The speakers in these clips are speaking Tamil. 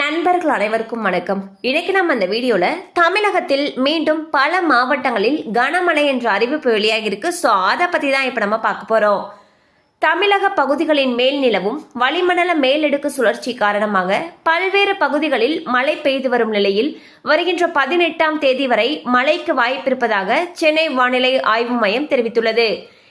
நண்பர்கள் அனைவருக்கும் வணக்கம். இன்னைக்கு நம்ம அந்த வீடியோல தமிழகத்தில் மீண்டும் பல மாவட்டங்களில் கனமழை என்ற அறிவிப்பு வெளியாகிருக்கு ஸோ அதை பத்தி தான் இப்போ நம்ம பார்க்க போறோம். தமிழக பகுதிகளின் மேல் நிலவும் வளிமண்டல மேலடுக்கு சுழற்சி காரணமாக பல்வேறு பகுதிகளில் மழை பெய்து வரும் நிலையில் வருகின்ற பதினெட்டாம் தேதி வரை மழைக்கு வாய்ப்பிருப்பதாக சென்னை வானிலை ஆய்வு மையம் தெரிவித்துள்ளது.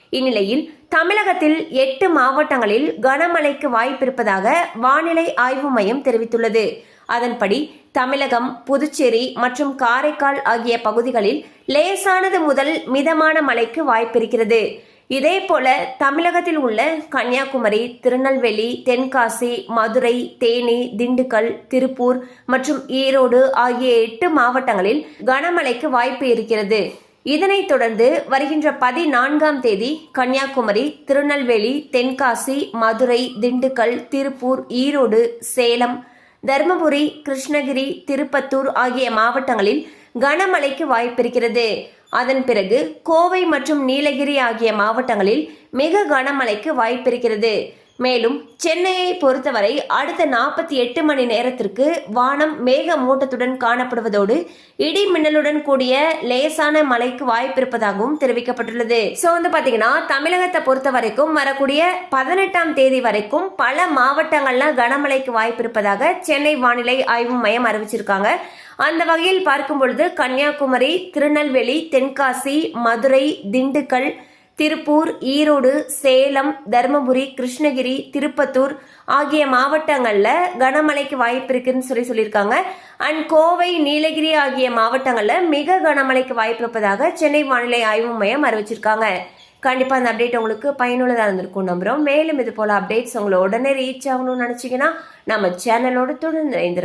இந்நிலையில் தமிழகத்தில் எட்டு மாவட்டங்களில் கனமழைக்கு வாய்ப்பிருப்பதாக வானிலை ஆய்வு மையம் தெரிவித்துள்ளது. அதன்படி தமிழகம் புதுச்சேரி மற்றும் காரைக்கால் ஆகிய பகுதிகளில் லேசானது முதல் மிதமான மழைக்கு வாய்ப்பிருக்கிறது. இதேபோல தமிழகத்தில் உள்ள கன்னியாகுமரி திருநெல்வேலி தென்காசி மதுரை தேனி திண்டுக்கல் திருப்பூர் மற்றும் ஈரோடு ஆகிய எட்டு மாவட்டங்களில் கனமழைக்கு வாய்ப்பு இருக்கிறது. இதனைத் தொடர்ந்து வருகின்ற பதினான்காம் தேதி கன்னியாகுமரி திருநெல்வேலி தென்காசி மதுரை திண்டுக்கல் திருப்பூர் ஈரோடு சேலம் தருமபுரி கிருஷ்ணகிரி திருப்பத்தூர் ஆகிய மாவட்டங்களில் கனமழைக்கு வாய்ப்பிருக்கிறது. அதன் பிறகு கோவை மற்றும் நீலகிரி ஆகிய மாவட்டங்களில் மிக கனமழைக்கு வாய்ப்பிருக்கிறது. மேலும் சென்னையை பொறுத்தவரை அடுத்த நாற்பத்தி எட்டு மணி நேரத்திற்கு வானம் மேக மூட்டத்துடன் காணப்படுவதோடு இடி மின்னலுடன் கூடிய லேசான மழைக்கு வாய்ப்பிருப்பதாகவும் தெரிவிக்கப்பட்டுள்ளது. ஸோ வந்து பாத்தீங்கன்னா தமிழகத்தை பொறுத்த வரைக்கும் வரக்கூடிய பதினெட்டாம் தேதி வரைக்கும் பல மாவட்டங்கள்ல கனமழைக்கு வாய்ப்பிருப்பதாக சென்னை வானிலை ஆய்வு மையம் அறிவிச்சிருக்காங்க. அந்த வகையில் பார்க்கும் பொழுது கன்னியாகுமரி திருநெல்வேலி தென்காசி மதுரை திண்டுக்கல் திருப்பூர் ஈரோடு சேலம் தருமபுரி கிருஷ்ணகிரி திருப்பத்தூர் ஆகிய மாவட்டங்களில் கனமழைக்கு வாய்ப்பு இருக்குன்னு சொல்லி சொல்லியிருக்காங்க. அண்ட் கோவை நீலகிரி ஆகிய மாவட்டங்களில் மிக கனமழைக்கு வாய்ப்பு இருப்பதாக சென்னை வானிலை ஆய்வு மையம் அறிவிச்சிருக்காங்க. கண்டிப்பாக அந்த அப்டேட் உங்களுக்கு பயனுள்ளதாக இருந்திருக்கும் நம்புகிறோம் மேலும் இது போல் அப்டேட்ஸ் உங்களை உடனே ரீச் ஆகணும்னு நினச்சிங்கன்னா நம்ம சேனலோட தொடர்ந்து இணைந்திருங்க.